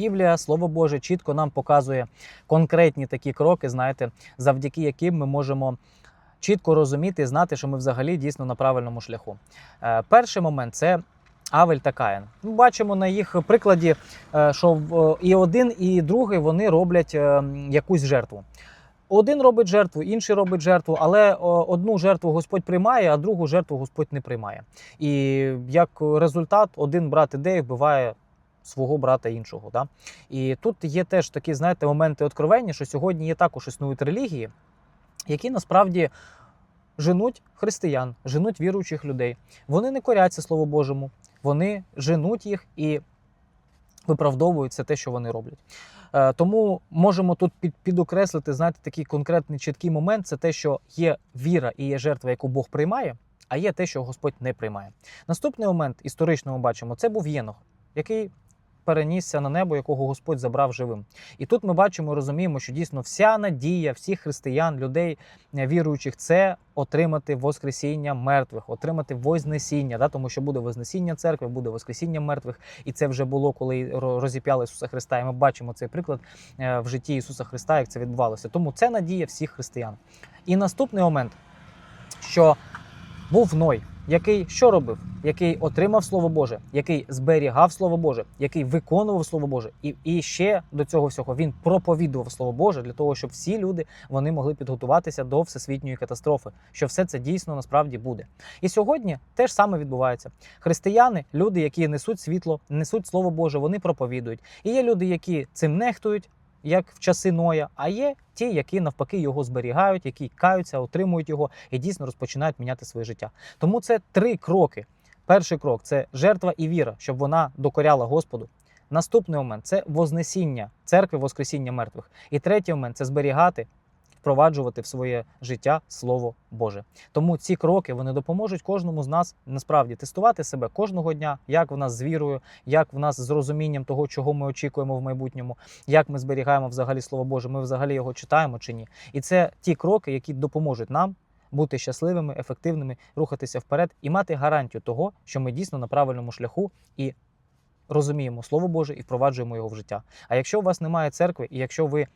Біблія, Слово Боже, чітко нам показує конкретні такі кроки, знаєте, завдяки яким ми можемо чітко розуміти і знати, що ми взагалі дійсно на правильному шляху. Е, перший момент це Авель та Каїн. Ми бачимо на їх прикладі, е, що в- і один, і другий вони роблять е, якусь жертву. Один робить жертву, інший робить жертву, але одну жертву Господь приймає, а другу жертву Господь не приймає. І як результат, один брат іде і вбиває свого брата іншого. Да? І тут є теж такі, знаєте, моменти откровення, що сьогодні є також існують релігії, які насправді женуть християн, женуть віруючих людей. Вони не коряться Слову Божому, вони женуть їх і виправдовують це те, що вони роблять. Е, Тому можемо тут під, підокреслити, знаєте, такий конкретний чіткий момент: це те, що є віра і є жертва, яку Бог приймає, а є те, що Господь не приймає. Наступний момент історично ми бачимо, це був Єнох, який перенісся на небо, якого Господь забрав живим. І тут ми бачимо розуміємо, що дійсно вся надія всіх християн, людей е, віруючих, це отримати Воскресіння мертвих, отримати Вознесіння, да? тому що буде Вознесіння церкви, буде Воскресіння мертвих, і це вже було, коли ро- розіп'яли Ісуса Христа. І ми бачимо цей приклад е, в житті Ісуса Христа, як це відбувалося. Тому це надія всіх християн. І наступний момент, що був Ной, який що робив? Який отримав Слово Боже, який зберігав Слово Боже, який виконував Слово Боже, і, і ще до цього всього він проповідував Слово Боже для того, щоб всі люди вони могли підготуватися до всесвітньої катастрофи, що все це дійсно насправді буде. І сьогодні те ж саме відбувається. Християни, люди, які несуть світло, несуть Слово Боже, вони проповідують. І є люди, які цим нехтують, як в часи Ноя, а є ті, які навпаки його зберігають, які каються, отримують його і дійсно розпочинають міняти своє життя. Тому це три кроки. Перший крок це жертва і віра, щоб вона докоряла Господу. Наступний момент це вознесіння церкви, воскресіння мертвих. І третій момент це зберігати, впроваджувати в своє життя Слово Боже. Тому ці кроки вони допоможуть кожному з нас насправді тестувати себе кожного дня, як в нас з вірою, як в нас з розумінням того, чого ми очікуємо в майбутньому, як ми зберігаємо взагалі Слово Боже, ми взагалі його читаємо чи ні. І це ті кроки, які допоможуть нам бути щасливими, ефективними, рухатися вперед і мати гарантію того, що ми дійсно на правильному шляху і розуміємо Слово Боже і впроваджуємо його в життя. А якщо у вас немає церкви, і якщо ви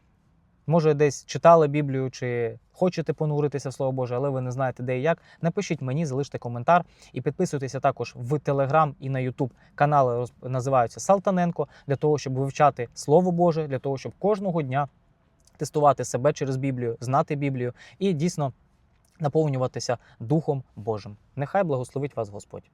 може десь читали Біблію чи хочете понуритися в Слово Боже, але ви не знаєте де і як, напишіть мені, залиште коментар і підписуйтеся також в Телеграм і на Ютуб. Канали називаються Салтаненко для того, щоб вивчати Слово Боже, для того, щоб кожного дня тестувати себе через Біблію, знати Біблію і дійсно наповнюватися Духом Божим. Нехай благословить вас Господь.